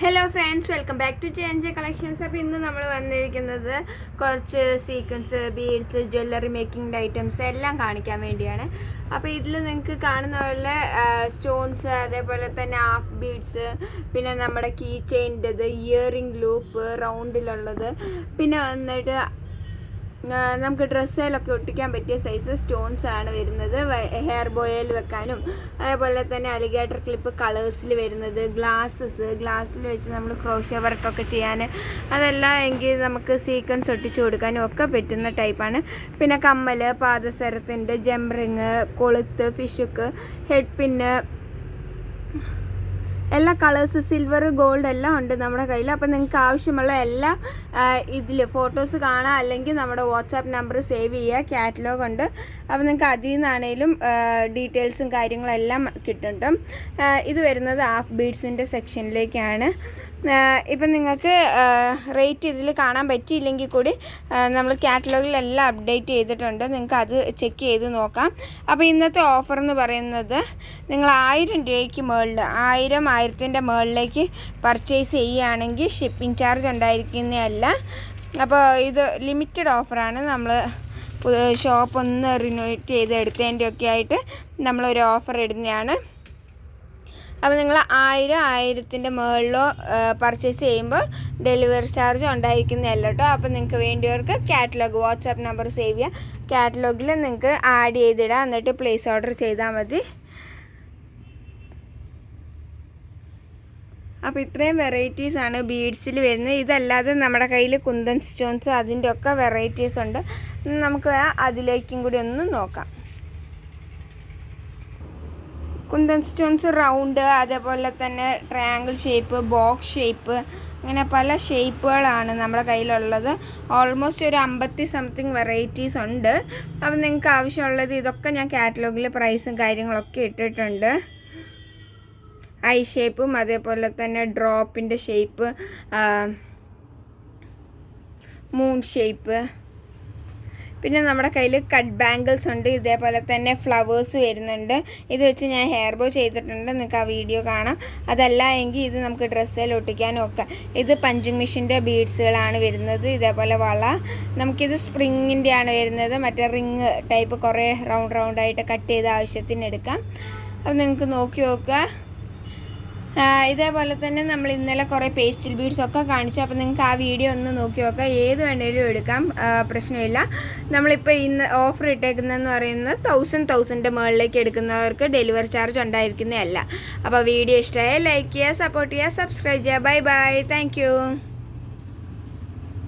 Hello friends welcome back to change collections അപ്പോൾ ഇന്ന് നമ്മൾ വന്നിരിക്കുന്നത് കുറച്ച് sequence beads jewellery making items എല്ലാം കാണിക്കാൻ വേണ്ടിയാണ്. അപ്പോൾ ഇതിൽ നിങ്ങൾക്ക് കാണുന്ന പോലെ സ്റ്റോൺസ് അതേപോലെ തന്നെ ഹാഫ് ബീഡ്സ് പിന്നെ നമ്മുടെ കീ ചെയിന്റെത് ഇയറിംഗ് ലൂപ്പ് റൗണ്ടിലുള്ളത് പിന്നെ വന്നിട്ട് നമുക്ക് ഡ്രസ്സിലൊക്കെ ഒട്ടിക്കാൻ പറ്റിയ സൈസ് സ്റ്റോൺസ് ആണ് വരുന്നത്. ഹെയർ ബോയിൽ വെക്കാനും അതേപോലെ തന്നെ അലിഗേറ്റർ ക്ലിപ്പ് കളേഴ്സിൽ വരുന്നത് ഗ്ലാസ്സസ് ഗ്ലാസ്സിൽ വെച്ച് നമ്മൾ ക്രോഷ്യ വർക്കൊക്കെ ചെയ്യാൻ. അതെല്ലാം എങ്കിൽ നമുക്ക് സീക്വൻസ് ഒട്ടിച്ചു കൊടുക്കാനും ഒക്കെ പറ്റുന്ന ടൈപ്പാണ് പിന്നെ കമ്മൽ പാദസരത്തിന്റെ ജംറിങ് കൊളുത്ത് ഫിഷുക്ക് ഹെഡ് പിന്ന് എല്ലാ കളേഴ്സ് സിൽവർ ഗോൾഡ് എല്ലാം ഉണ്ട് നമ്മുടെ കയ്യിൽ അപ്പോൾ നിങ്ങൾക്ക് ആവശ്യമുള്ള എല്ലാ ഇതിൽ ഫോട്ടോസ് കാണാം. അല്ലെങ്കിൽ നമ്മുടെ വാട്സാപ്പ് നമ്പർ സേവ് ചെയ്യുക. കാറ്റലോഗ് ഉണ്ട്. അപ്പോൾ നിങ്ങൾക്ക് അതിൽ നിന്നാണേലും ഡീറ്റെയിൽസും കാര്യങ്ങളെല്ലാം കിട്ടുന്നുണ്ട് കിട്ടും ഇത് വരുന്നത് ഹാഫ് ബീഡ്സിന്റെ സെക്ഷനിലേക്കാണ് ഇപ്പം നിങ്ങൾക്ക് റേറ്റ് ഇതിൽ കാണാൻ പറ്റിയില്ലെങ്കിൽ കൂടി നമ്മൾ കാറ്റലോഗിൽ എല്ലാം അപ്ഡേറ്റ് ചെയ്തിട്ടുണ്ട്. നിങ്ങൾക്ക് അത് ചെക്ക് ചെയ്ത് നോക്കാം. അപ്പോൾ ഇന്നത്തെ ഓഫർ എന്ന് പറയുന്നത് നിങ്ങൾ ആയിരം രൂപയ്ക്ക് മുകളിൽ ആയിരം ആയിരത്തിന്റെ മുകളിലേക്ക് പർച്ചേസ് ചെയ്യുകയാണെങ്കിൽ ഷിപ്പിംഗ് ചാർജ് ഉണ്ടായിരിക്കുന്നതല്ല അപ്പോൾ ഇത് ലിമിറ്റഡ് ഓഫറാണ് നമ്മൾ ഷോപ്പ് ഒന്ന് റിനോവേറ്റ് ചെയ്ത് എടുത്തതിന്റെ ഒക്കെ ആയിട്ട് നമ്മളൊരു ഓഫർ ഇടുന്നതാണ്. അപ്പോൾ നിങ്ങൾ ആയിരം ആയിരത്തിന്റെ മുകളിലോ പർച്ചേസ് ചെയ്യുമ്പോൾ ഡെലിവറി ചാർജ് ഉണ്ടായിരിക്കുന്നതല്ല കേട്ടോ അപ്പോൾ നിങ്ങൾക്ക് വേണ്ടിയവർക്ക് കാറ്റലോഗ് വാട്സാപ്പ് നമ്പർ സേവ് ചെയ്യുക കാറ്റലോഗിൽ നിങ്ങൾക്ക് ആഡ് ചെയ്തിടാം. എന്നിട്ട് പ്ലേസ് ഓർഡർ ചെയ്താൽ മതി. അപ്പോൾ ഇത്രയും വെറൈറ്റീസ് ആണ് ബീഡ്സിൽ വരുന്നത്. ഇതല്ലാതെ നമ്മുടെ കയ്യിൽ കുന്തൻ സ്റ്റോൺസ് അതിന്റെ ഒക്കെ വെറൈറ്റീസ് ഉണ്ട്. നമുക്ക് അതിലേക്കും കൂടി ഒന്ന് നോക്കാം. കുന്തൻ സ്റ്റോൺസ് റൗണ്ട് അതേപോലെ തന്നെ ട്രയാങ്കിൾ ഷേപ്പ് ബോക്സ് ഷേപ്പ് അങ്ങനെ പല ഷേപ്പുകളാണ് നമ്മുടെ കയ്യിലുള്ളത്. ഓൾമോസ്റ്റ് ഒരു അമ്പത്തി സംതിങ് വെറൈറ്റീസ് ഉണ്ട്. അപ്പം നിങ്ങൾക്ക് ആവശ്യമുള്ളത് ഇതൊക്കെ ഞാൻ കാറ്റലോഗിൽ പ്രൈസും കാര്യങ്ങളൊക്കെ ഇട്ടിട്ടുണ്ട്. ഐ ഷേപ്പും അതേപോലെ തന്നെ ഡ്രോപ്പിന്റെ ഷേപ്പ് മൂൺ ഷേപ്പ് പിന്നെ നമ്മുടെ കയ്യിൽ കട്ട് ബാംഗിൾസ് ഉണ്ട് ഇതേപോലെ തന്നെ ഫ്ലവേഴ്സ് വരുന്നുണ്ട്. ഇത് വെച്ച് ഞാൻ ഹെയർ ബോ ചെയ്തിട്ടുണ്ട് നിങ്ങൾക്ക് ആ വീഡിയോ കാണാം. അതല്ല എങ്കിൽ ഇത് നമുക്ക് ഡ്രസ്സിൽ ഒട്ടിക്കാനും ഒക്കെ. ഇത് പഞ്ചിങ് മെഷീന്റെ ബീഡ്സുകളാണ് വരുന്നത് ഇതേപോലെ വള. നമുക്കിത് സ്പ്രിങ്ങിന്റെ ആണ് വരുന്നത് മറ്റേ റിങ് ടൈപ്പ് കുറേ റൗണ്ട് റൗണ്ടായിട്ട് കട്ട് ചെയ്ത ആവശ്യത്തിന് എടുക്കാം. അപ്പം നിങ്ങൾക്ക് നോക്കി നോക്കുക. ഇതേപോലെ തന്നെ നമ്മൾ ഇന്നലെ കുറേ പേസ്റ്റൽ ബീഡ്സ് ഒക്കെ കാണിച്ചു. അപ്പോൾ നിങ്ങൾക്ക് ആ വീഡിയോ ഒന്ന് നോക്കി നോക്കാം. ഏത് വേണേലും എടുക്കാം. പ്രശ്നമില്ല. നമ്മളിപ്പോൾ ഇന്ന് ഓഫർ ഇട്ടേക്കുന്നതെന്ന് പറയുന്നത് തൗസൻഡ് തൗസൻഡ് മുകളിലേക്ക് എടുക്കുന്നവർക്ക് ഡെലിവറി ചാർജ് ഉണ്ടായിരിക്കുന്നതല്ല. അപ്പോൾ വീഡിയോ ഇഷ്ടമായ ലൈക്ക് ചെയ്യുക സപ്പോർട്ട് ചെയ്യുക സബ്സ്ക്രൈബ് ചെയ്യുക. Bye bye thank